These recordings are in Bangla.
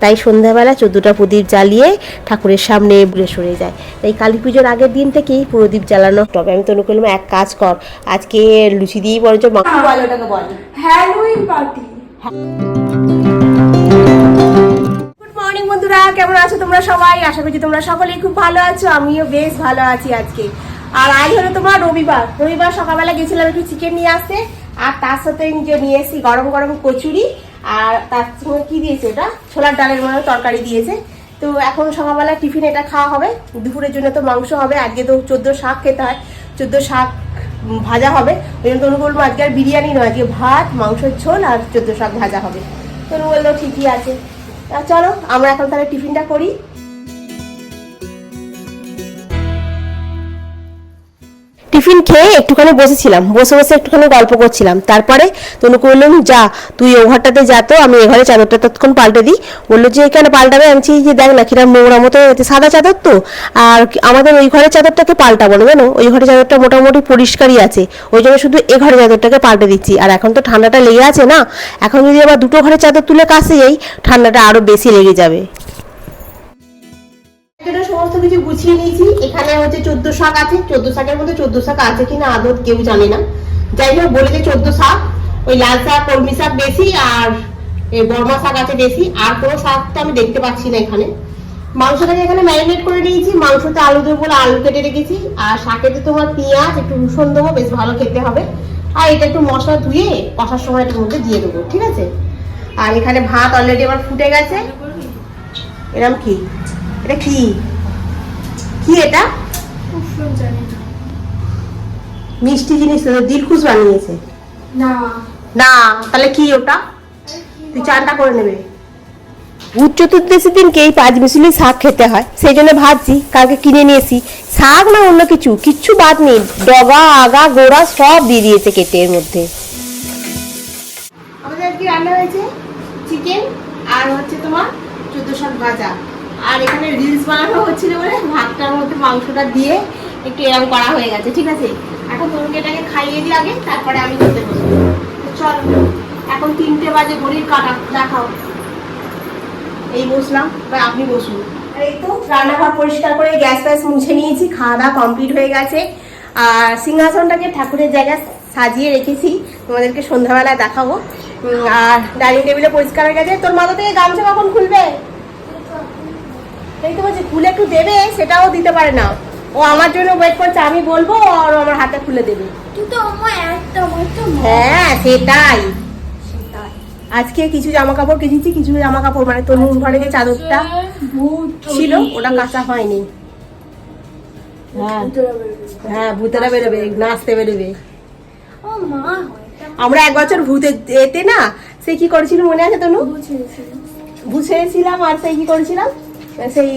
তাই সন্ধ্যাবেলা চোদ্দোটা প্রদীপ জ্বালিয়ে ঠাকুরের সামনে সরে যায়। তাই কালী পুজোর আগের দিন থেকেই প্রদীপ জ্বালানো তবে আমি তনু করলাম এক কাজ কর আজকে লুচি দিয়েই বরঞ্চ বল। Halloween party. মর্নিং বন্ধুরা কেমন আছো তোমরা সবাই? আশা করছি তোমরা সকলেই খুব ভালো আছো আমিও বেশ ভালো আছি আজকে। আর আজ হলো তোমার রবিবার। রবিবার সকালবেলা গেছিলাম একটু চিকেন নিয়ে আসতে আর তার সাথে নিয়ে এসেছি গরম গরম কচুরি আর তার সঙ্গে কি দিয়েছে ওটা? ছোলার ডালের মতো তরকারি দিয়েছে। তো এখন সকালবেলা টিফিন এটা খাওয়া হবে। দুপুরের জন্য তো মাংস হবে। আজকে তো চোদ্দ শাক খেতে হয়। চোদ্দ শাক ভাজা হবে। ওই জন্য তনু বলব আজকে আর বিরিয়ানি নয়, আজকে ভাত, মাংসের ঝোল আর চোদ্দ শাক ভাজা হবে। তনু বলল ঠিকই আছে। চলো, আমরা এখন তাহলে টিফিনটা করি। টিফিন খেয়ে একটুখানি বসেছিলাম। বসে বসে একটুখানি গল্প করছিলাম। তারপরে তনু করলাম যা, তুই ও ঘরটাতে যা তো, আমি এ চাদরটা তৎক্ষণ পাল্টে দিই। বলল, যে এখানে পাল্টাবে? আমি যে দেখ না, কিরম নোংরা মতো সাদা চাদর তো। আর আমাদের ওই ঘরের চাদরটাকে পাল্টাবো না, জানো? ওই ঘরের চাদরটা মোটামুটি পরিষ্কারই আছে। ওই জন্য শুধু এ ঘরের চাদরটাকে পাল্টে দিচ্ছি। আর এখন তো ঠান্ডাটা লেগে আছে না? এখন যদি আবার দুটো ঘরের চাদর তুলে কাছে যাই, ঠান্ডাটা আরও বেশি লেগে যাবে। সমস্ত কিছু গুছিয়ে নিয়েছি। এখানে হচ্ছে চোদ্দ শাক আছে। চোদ্দ শাকের মধ্যে চোদ্দ শাক আছে কিনা আদৌ কেউ জানে না। যাই হোক, বলে যে চোদ্দ শাক, ওই লাল শাক, কলমি শাক বেশি আর বর্মা শাক আছে বেশি। আর কোনো শাক তো আমি দেখতে পাচ্ছি না এখানে। মাংসটাকে এখানে ম্যারিনেট করে নিয়েছি। মাংসতে আলু দেবো বলে আলু কেটে রেখেছি। আর শাকেতে তোমার পেঁয়াজ, একটু রসুন দেবো, বেশ ভালো খেতে হবে। আর এটা একটু মশলা ধুয়ে কষার সময় এটার মধ্যে দিয়ে দেবো, ঠিক আছে? আর এখানে ভাত অলরেডি আমার ফুটে গেছে। এরম কি? এটা কি? কি এটা? জানি না। মিষ্টি জিনিস তো দিলখুশ বানিয়েছে। না। না তাহলে কি ওটা? তুই চানটা করে নেবে। ভূত চতুর্দশীর দিনকে এই পাঁচ মিশুলি শাক খেতে হয় সেই জন্য ভাবছি কালকে কিনে নিয়েছি। শাক না অন্য কিছু কিচ্ছু বাদ নেই ডগা আগা গোড়া সব দিয়ে দিয়েছে কেটে এর মধ্যে। আমাদের আজকে রান্না হয়েছে চিকেন আর হচ্ছে তোমার চোদ্দ শাক ভাজা। আর এখানে রিলস বানানো হচ্ছিল বলে ভাতটার মধ্যে মাংসটা দিয়ে একটু এরকম করা হয়ে গেছে, ঠিক আছে? এখন তরুণকে এটাকে খাইয়ে দিই আগে, তারপরে আমি খেতে বসবো। চল, এখন তিনটে বাজে, ঘড়ির কাটা, দেখাও। এই বসলাম বা আপনি বসুন। এই রান্নাঘর পরিষ্কার করে গ্যাস ফ্যাস মুছে নিয়েছি, খাওয়া দাওয়া কমপ্লিট হয়ে গেছে। আর সিংহাসনটাকে ঠাকুরের জায়গায় সাজিয়ে রেখেছি, তোমাদেরকে সন্ধ্যাবেলা দেখাবো। আর ডাইনিং টেবিলে পরিষ্কার হয়ে গেছে। তোর মাথা থেকে গামছা কখন খুলবে? এই তো বলছি, খুলে একটু দেবে, সেটাও দিতে পারে না। ও আমার জন্য ওয়েট করছে আমি বলব আর আমার হাতে খুলে দেবে। কিন্তু হ্যাঁ সেটাই। আজকে কিছু জামা কাপড় কিনেছি কিছু জামা কাপড় মানে তনুর ঘরে যে চাদরটা ছিল ওটা কাঁচা হয়নি। হ্যাঁ। হ্যাঁ ভূতেরা বেরোবে নাচতে বেরোবে। আমরা এক বছর ভূতে এতে না সে কি করেছিল মনে আছে তনু? ছেড়েছিলাম আর সেই কি করেছিলাম সেই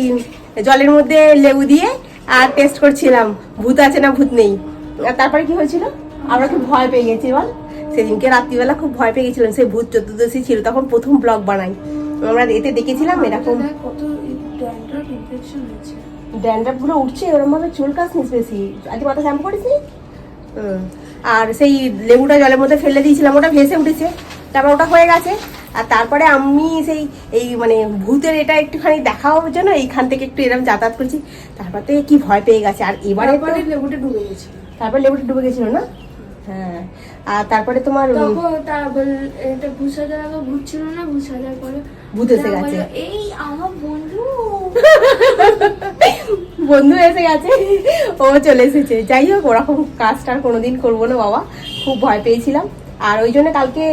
জলের মধ্যে লেবু দিয়ে আর টেস্ট করছিলাম। ভূত আছে না ভূত নেই। আর তারপরে কি হয়েছিল? আমরা খুব ভয় পেয়ে গেছি বল। সেদিনকে রাত্রিবেলা খুব ভয় পেয়ে গেছিলাম। সেই ভূত চতুর্দশী ছিল তখন প্রথম ব্লগ বানাই। আমরা এতে দেখেছিলাম এরকম ড্যান্ড্রাফগুলো উঠছে ওরম ভাবে চুল কাসনিস বেশি। আজকে মাথা শ্যাম্পু করিস। আর সেই লেবুটা জলের মধ্যে ফেলে দিয়েছিলাম ওটা ভেসে উঠেছে। তারপর ওটা হয়ে গেছে। আর তারপরে আমি সেই এই মানে ভূতের এটা একটুখানি দেখাবার জন্য এইখান থেকে একটু এরকম যাতায়াত করছি। তারপর থেকে কি ভয় পেয়ে গেছে। আর এবারে লেবুটা ডুবে গেছে তারপর লেবুটা ডুবে গেছিল না? হ্যাঁ। আর তারপরে তোমার এটা ভূষাজার আগে ভূত ছিল না ভূষাজার পরে ভূত এসে গেছে। এই আমার বন্ধু। বন্ধু এসে গেছে। ও চলে এসেছে। যাই হোক ওরকম কাজটা আর কোনোদিন করব না বাবা। খুব ভয় পেয়েছিলাম। আর ওই জন্য কালকে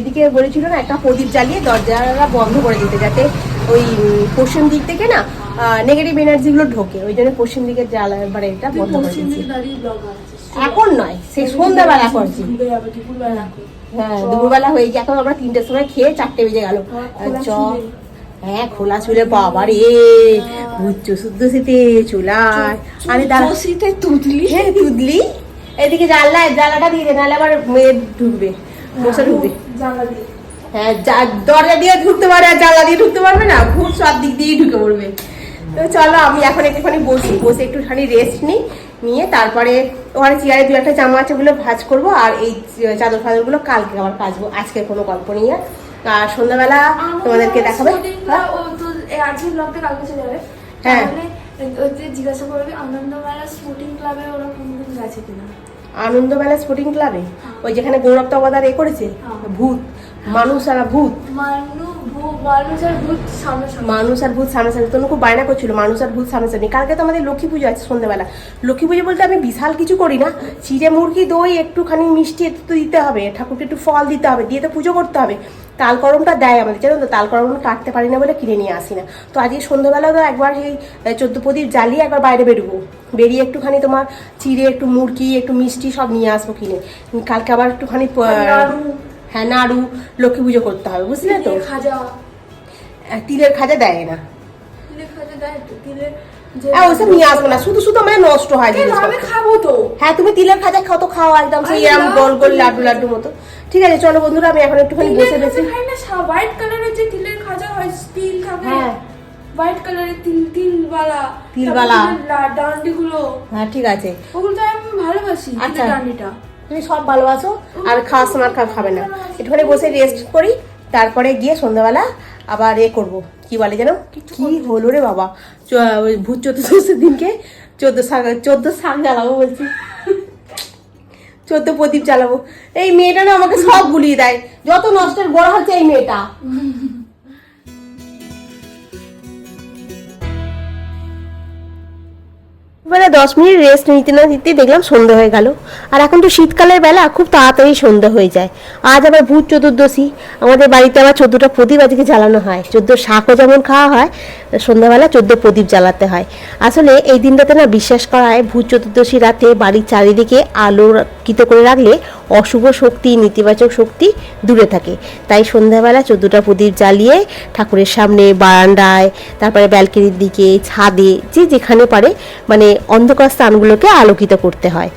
এদিকে বলেছিল না একটা প্রদীপ জ্বালিয়ে দরজাটা বন্ধ করে দিতে যাতে ওই পশ্চিম দিক থেকে না নেগেটিভ এনার্জিগুলো ঢোকে। ওই জন্য পশ্চিম দিকের জ্বালা মানে এটা বন্ধ করে দিয়েছি। দিকে এখন নয় সেই সন্ধ্যাবেলা করছি। হ্যাঁ দুপুরবেলা হয়ে গিয়ে এখন আমরা তিনটের সময় খেয়ে চারটে বেজে গেল। হ্যাঁ, খোলা চ। চুলে। হ্যাঁ খোলা চুলে বাবা রে। উচ্চ শুদ্ধ শীতে চুলায়। আরে দাঁড়া। শীতে তুতলি। হ্যাঁ তুদলি এদিকে জানলা জানলাটা দিয়ে দে নাহলে আবার মেয়ে ঢুকবে বসে ঢুকবে জানলা দিয়ে হ্যাঁ দরজা দিয়ে ঢুকতে পারে আর জানলা দিয়ে ঢুকতে পারবে না খুব সব দিক দিয়েই ঢুকে পড়বে তো চলো আমি এখন একটুখানি বসি বসে একটুখানি রেস্ট নিই নিয়ে তারপরে ওখানে চেয়ারে দু একটা জামা আছে ওগুলো ভাজ করব আর এই চাদর ফাদরগুলো কালকে আবার কাচবো আজকের কোনো গল্প নেই আর সন্ধ্যাবেলা তোমাদেরকে দেখাবে হ্যাঁ? ও তো এই আজকে ব্লগটা কালকে চলে যাবে হ্যাঁ। তাহলে ওই যে জিজ্ঞাসা করবে আনন্দমেলা স্পোর্টিং ক্লাবে ওরা কোনদিন গেছে কিনা? আনন্দমেলা স্পোর্টিং ক্লাবে ওই যেখানে গৌরব তবাদার এ করেছে? হ্যাঁ। ভূত। মানুষ আর ভূত। মানুষ আর ভূত সামনাসামনি। মানুষ আর ভূত সামনাসামনি। তনু খুব বায়না করছিল মানুষ আর ভূত সামনাসামনি। কালকে তো আমাদের লক্ষ্মী পুজো আছে সন্ধ্যাবেলা। লক্ষ্মী পুজো বলতে আমি বিশাল কিছু করি না। চিড়ে মুরগি দই একটুখানি মিষ্টি একটু তো দিতে হবে। ঠাকুরকে একটু ফল দিতে হবে। দিয়ে তো পুজো করতে হবে। তাল করমটা দেয় আমাদের জানো তো? তাল করমটা কাটতে পারি না বলে কিনে নিয়ে আসি না। তো আজকে সন্ধ্যাবেলা তো একবার সেই চোদ্দ প্রদীপ জ্বালিয়ে একবার বাইরে বেরোবো। বেরিয়ে একটুখানি তোমার চিড়ে একটু মুরগি একটু মিষ্টি সব নিয়ে আসব কিনে। কালকে আবার একটুখানি নাড়ু। হ্যাঁ নাড়ু লক্ষ্মী পুজো করতে হবে বুঝলে তো? খাজা। তিলের খাজা দেয় না। তিলের খাজা দেয় তো? তিলের হ্যাঁ ওসব নিয়ে আসব না। শুধু শুধু আমার নষ্ট হয় কেন, আমি খাব তো। হ্যাঁ তুমি তিলের খাজা খাও তো খাও একদম সেই এরকম গোল গোল লাড্ডু লাড্ডু মতো। ঠিক আছে চলো বন্ধুরা আমি এখন একটুখানি বসে বসে খাই না হোয়াইট কালারের যে তিলের খাজা হয় তিল থাকে হ্যাঁ। হোয়াইট কালারের তিল তিলওয়ালা তিলওয়ালা। ডান্ডি গুলো হ্যাঁ ঠিক আছে। ওগুলো তো আমি ভালোবাসি আচ্ছা। ডান্ডিটা। তুমি সব ভালোবাসো আর খাওয়ার সময় খাবে না। একটুখানি বসে রেস্ট করি তারপরে গিয়ে সন্ধ্যাবেলা আবার এ করব। কি বলে যেন? কি হলো রে বাবা? ভূত চতুর্দশীর দিনকে চোদ্দ চোদ্দ শাক জ্বালাবো বলছি। চোদ্দ প্রদীপ জ্বালাবো। এই মেয়েটা না আমাকে সব গুলিয়ে দেয়। যত নষ্টের বড় হচ্ছে এই মেয়েটা। এবারে দশ মিনিট রেস্ট নিতে না নিতে দেখলাম সন্ধে হয়ে গেল। আর এখন তো শীতকালের বেলা, খুব তাড়াতাড়ি সন্ধ্যা হয়ে যায়। আজ আবার ভূত চতুর্দশী। আমাদের বাড়িতে আবার চোদ্দটা প্রদীপ আজকে জ্বালানো হয়। চোদ্দ শাকও যেমন খাওয়া হয় সন্ধ্যাবেলা চোদ্দ প্রদীপ জ্বালাতে হয়। আসলে এই দিনটাতে না বিশ্বাস করা হয় ভূত চতুর্দশী রাতে বাড়ির চারিদিকে আলোকিত করে রাখলে অশুভ শক্তি, নেতিবাচক শক্তি দূরে থাকে। তাই সন্ধ্যাবেলা চোদ্দটা প্রদীপ জ্বালিয়ে ঠাকুরের সামনে বারান্দায়, তারপরে ব্যালকনির দিকে, ছাদে, যে যেখানে পারে মানে অন্ধকার স্থানগুলোকে আলোকিত করতে হয়।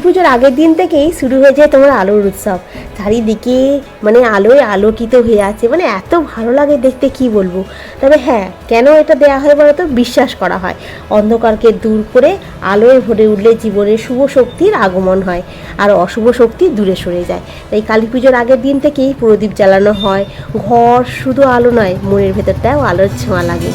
কালী পুজোর আগের দিন থেকেই শুরু হয়ে যায় তোমার আলোর উৎসব। চারিদিকে মানে আলোয় আলোকিত হয়ে আছে মানে এত ভালো লাগে দেখতে, কি বলব? তবে হ্যাঁ কেন এটা দেওয়া হয় বলতো? বিশ্বাস করা হয়। অন্ধকারকে দূর করে আলোয় ভরে উঠলে জীবনে শুভ শক্তির আগমন হয় আর অশুভ শক্তি দূরে সরে যায়। তাই কালী পুজোর আগের দিন থেকেই প্রদীপ জ্বালানো হয়। ঘর শুধু আলো নয়, মনের ভেতরটাও আলোর ছোঁয়া লাগে।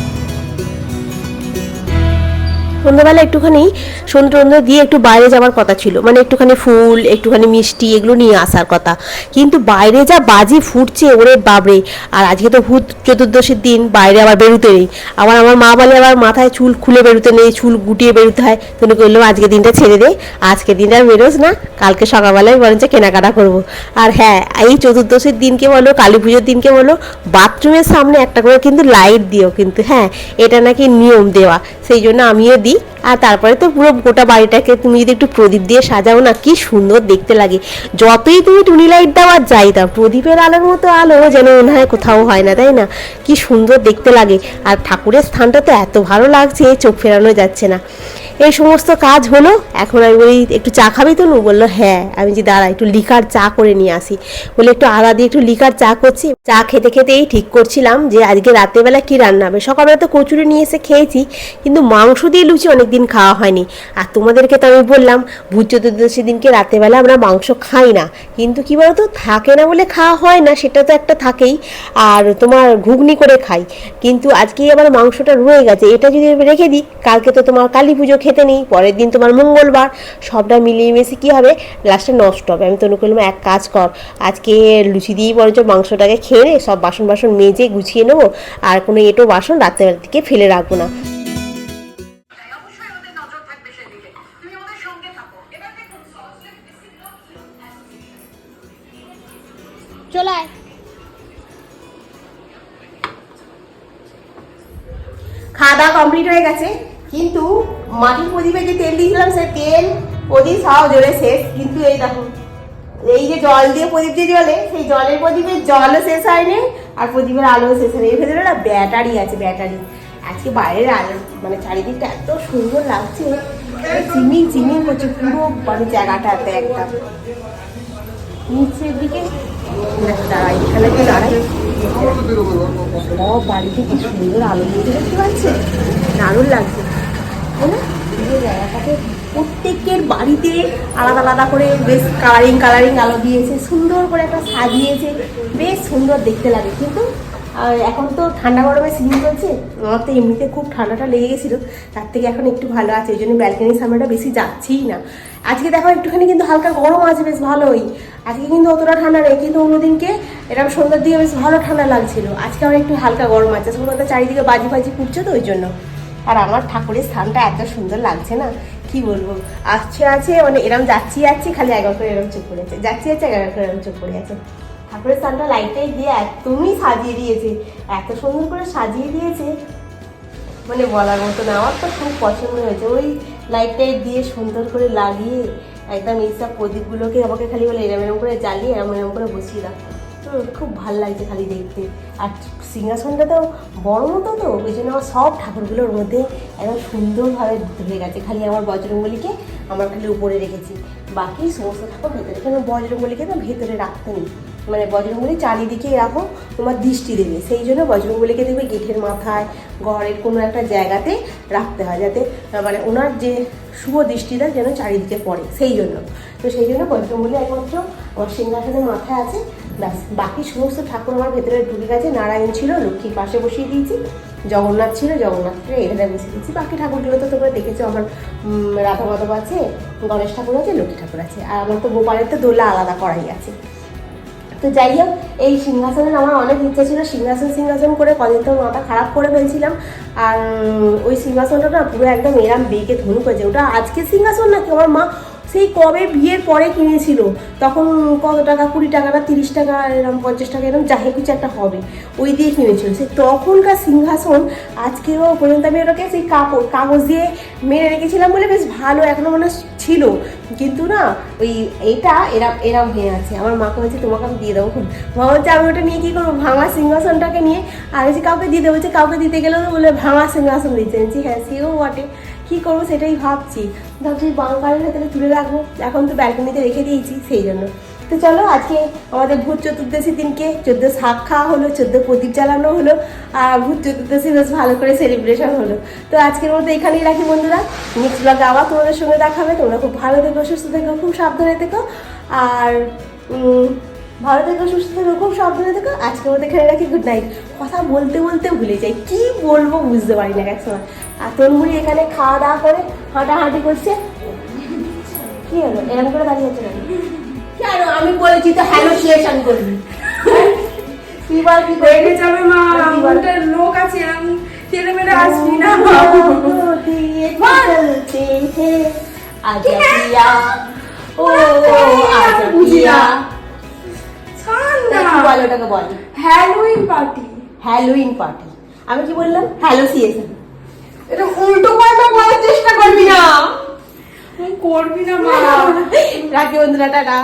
সন্ধ্যাবেলা একটুখানি সন্ধ্যে টন্ধ্যে দিয়ে একটু বাইরে যাওয়ার কথা ছিল। মানে একটুখানি ফুল, একটুখানি মিষ্টি এগুলো নিয়ে আসার কথা। কিন্তু বাইরে যা বাজি ফুটছে, ওরে বাবরে আর আজকে তো ভূত চতুর্দশীর দিন, বাইরে আবার বেরোতে নেই। আবার আমার মা বলে আবার মাথায় চুল খুলে বেরোতে নেই, চুল গুটিয়ে বেরোতে হয়। তুমি বললাম আজকে দিনটা ছেড়ে দে, আজকে দিনটা বেরোস না, কালকে সকালবেলায় বরঞ্চ কেনাকাটা করব। আর হ্যাঁ এই চতুর্দশীর দিনকে বলো, কালী পুজোর দিনকে বলো, বাথরুমের সামনে একটা করে কিন্তু লাইট দিও কিন্তু হ্যাঁ এটা নাকি নিয়ম দেওয়া। সেই জন্য আমিও দিই। আর তারপরে তো পুরো গোটা বাড়িটাকে তুমি যদি একটু প্রদীপ দিয়ে সাজাও না, কি সুন্দর দেখতে লাগে। যতই তুমি টুনি লাইট দাও আর যাই দাও, প্রদীপের আলোর মতো আলো যেন মনে হয় কোথাও হয় না, তাই না? কি সুন্দর দেখতে লাগে। আর ঠাকুরের স্থানটা তো এত ভালো লাগছে, চোখ ফেরানো যাচ্ছে না। এই সমস্ত কাজ হলো? এখন আমি বলি, একটু চা খাবি তো নু বলল হ্যাঁ। আমি যে দাঁড়া, একটু লিকার চা করে নিয়ে আসি। বলে, একটু আদা দিয়ে একটু লিকার চা করছি। চা খেতে খেতেই ঠিক করছিলাম যে, আজকে রাতেরবেলা কি রান্না হবে? সকালবেলা তো কচুরি নিয়ে এসে খেয়েছি, কিন্তু মাংস দিয়ে লুচি অনেকদিন খাওয়া হয়নি। আর তোমাদেরকে তো আমি বললাম ভূত চতুর্দশী দিনকে রাতেরবেলা আমরা মাংস খাই না। কিন্তু কি বলতো, থাকে না বলে খাওয়া হয় না, সেটা তো একটা থাকেই। আর তোমার ঘুগনি করে খাই। কিন্তু আজকে আবার মাংসটা রয়ে গেছে। এটা যদি রেখে দিই, কালকে তো তোমার কালী পুজো খেতে নেই পরের দিন তোমার মঙ্গলবার। সবটা মিলিয়ে মিশে কী হবে? লাস্টে নষ্ট হবে। আমি তনু করলাম এক কাজ কর আজকে লুচি দিয়েই বরঞ্চ মাংসটাকে খেয়ে নে সব বাসন বাসন মেজে গুছিয়ে নেব আর কোনো এটো বাসন রাত্রেবেলার দিকে ফেলে রাখব না। অবশ্যই ওদের নজর থাকবে সেদিকে তুমি ওদের সঙ্গে থাকো এবার দেখুন সহজে চলায় খাওয়া দাওয়া কমপ্লিট হয়ে গেছে। কিন্তু মাটির প্রদীপে যে তেল দিয়েছিলাম, সে তেল প্রদীপ সব জলে শেষ। কিন্তু এই দেখো, এই যে জল দিয়ে প্রদীপ যে জলে সেই জলের প্রদীপের জলও শেষ হয়নি, আর প্রদীপের আলো শেষ হয়নি। এর ভেতরে না ব্যাটারি আছে, ব্যাটারি। আজকে বাইরের আলো মানে চারিদিকটা এত সুন্দর লাগছে। চিমিং চিমিং করছে, পুরো মানে জায়গাটাতে একদম নিচের দিকে বাড়িতে কি সুন্দর আলো দিয়েছে, দেখতে পাচ্ছে? দারুণ লাগছে। প্রত্যেকের বাড়িতে আলাদা আলাদা করে বেশ কালারিং কালারিং আলো দিয়েছে, সুন্দর করে একটা সাজিয়েছে, বেশ সুন্দর দেখতে লাগে। কিন্তু এখন তো ঠান্ডা গরমের সিজন চলছে, আমার তো এমনিতে খুব ঠান্ডাটা লেগে গেছিল, তার থেকে এখন একটু ভালো আছে ওই জন্য ব্যালকানির সামনেটা বেশি যাচ্ছেই না। আজকে দেখো একটুখানি কিন্তু হালকা গরম আছে, বেশ ভালোই। আজকে কিন্তু অতটা ঠান্ডা নেই, কিন্তু অন্যদিনকে এরকম সন্ধ্যার দিকে বেশ ভালো ঠান্ডা লাগছিল। আজকে আমার একটু হালকা গরম আছে সন্ধ্যাটা চারিদিকে বাজি বাজি ফুটছে তো ওই জন্য। আর আমার ঠাকুরের স্থানটা এত সুন্দর লাগছে না? কি বলব? আসছে আছে মানে এরম যাচ্ছি যাচ্ছি খালি একবার করে এরম চোখ করে আছে। যাচ্ছি যাচ্ছি একবার করে এরম চোখ করে আছে। ঠাকুরের স্থানটা লাইটটাই দিয়ে একদমই সাজিয়ে দিয়েছে। এত সুন্দর করে সাজিয়ে দিয়েছে। মানে বলার মতো না আমার তো খুব পছন্দ হয়েছে। ওই লাইটটাই দিয়ে সুন্দর করে লাগিয়ে একদম এইসব প্রদীপগুলোকে আমাকে খালি বলে এরম এরম করে জ্বালিয়ে এরম এরম করে বসিয়ে রাখ হুম, খুব ভালো লাগছে খালি দেখতে। আর সিংহাসনটা তো বড় মতো তো, ওই জন্য আমার সব ঠাকুরগুলোর মধ্যে একদম সুন্দরভাবে ধরে গেছে। খালি আমার বজরঙ্গলিকে আমার খালি উপরে রেখেছি। বাকি সমস্ত ঠাকুর ভেতরে। কেন বজরঙ্গলিকে না ভেতরে রাখতে নেই। মানে বজরঙ্গলি চারিদিকে রাখো তোমার দৃষ্টি দেবে। সেই জন্য বজরঙ্গলিকে দেখবে গেটের মাথায়, ঘরের কোনো একটা জায়গাতে রাখতে হয় যাতে মানে ওনার যে শুভ দৃষ্টিটা যেন চারিদিকে পড়ে। সেই জন্য। তো সেই জন্য বজরঙ্গলি একমাত্র আমার সিংহাসনের মাথায় আছে। ব্যাস, বাকি সমস্ত ঠাকুর আমার ভেতরে ঢুকে গেছে। নারায়ণ ছিল, লক্ষ্মীর পাশে বসিয়ে দিয়েছি। জগন্নাথ ছিল জগন্নাথকে এখানে বসিয়ে দিয়েছি। বাকি ঠাকুরগুলো তো তোমরা দেখেছ, আমার রাধা মাধব আছে, গণেশ ঠাকুর আছে, লক্ষ্মী ঠাকুর আছে। আর আমার তো গোপালের তো দোলা আলাদা করাই আছে। তো যাই হোক, এই সিংহাসনের আমার অনেক ইচ্ছা ছিল। সিংহাসন সিংহাসন করে কদিন তো মাথা খারাপ করে ফেলছিলাম। আর ওই সিংহাসনটা না পুরো একদম এরাম বেগে ধনু করেছে ওটা আজকে সিংহাসন নাকি? আমার মা সেই কবে বিয়ের পরে কিনেছিল? তখন কত টাকা? কুড়ি টাকা না তিরিশ টাকা এরকম পঞ্চাশ টাকা এরকম যাহে কিছু একটা হবে। ওই দিয়ে কিনেছিল। সে তখনকার সিংহাসন আজকেও পর্যন্ত আমি ওটাকে সেই কাপড়, কাগজ দিয়ে মেরে রেখেছিলাম বলে বেশ ভালো এখনও মনে ছিল। কিন্তু না, ওই এটা এরা, এরাম হয়ে আছে। আমার মাকে বলছে, তোমাকে আমি দিয়ে দেবো খুব মা বলছে, আমি ওটা নিয়ে কী করব? ভাঙা সিংহাসনটাকে নিয়ে আর হচ্ছে কাউকে দিয়ে দেবো। কাউকে দিতে গেলেও বলে ভাঙা সিংহাসন দিচ্ছে। হ্যাঁ সেও বটে। কী করব সেটাই ভাবছি। ভাবছি বাংকারের ভেতরে তুলে রাখব। এখন তো ব্যালকনিতে রেখে দিয়েছি, সেই জন্য। তো চলো, আজকে আমাদের ভূত চতুর্দশী দিনকে চোদ্দ শাক খাওয়া হলো, চোদ্দ প্রদীপ জ্বালানো হলো, আর ভূত চতুর্দশী বেশ ভালো করে সেলিব্রেশন হলো। তো আজকের মতো এখানেই রাখি বন্ধুরা। নেক্সট ব্লগে আবার তোমাদের সঙ্গে দেখাবে তোমরা খুব ভালো থেকো, সুস্থ থেকো, খুব সাবধানে থেকো। আর ভালো থেকো সুস্থ থেকো খুব সাবধানে থেকো। আজকে মধ্যে খেলে রাখি গুড নাইট কথা বলতে বলতে ভুলে যাই। কি বলব বুঝতে পারি না একসময় আর তরমুড়ি এখানে খাওয়া দাওয়া করে হাঁটাহাঁটি করছে। কি হলো? এরকম করে দাঁড়িয়ে আছে কেন? আমি বলেছি তো হ্যালো হ্যালোসিয়েশন করবি। হ্যাঁ? এবার কি করে যাবে মা আমটা লোক আছে আমি ছেলে মেয়ে আসবি না বল ওটাকে বল। হ্যালোইন পার্টি হ্যালোইন পার্টি আমি কি বললাম? হ্যালো সিএসএন এটা উল্টো পাল্টা বলার চেষ্টা করবি না। করবি না মা। রাখি বন্ধুরা টাটা।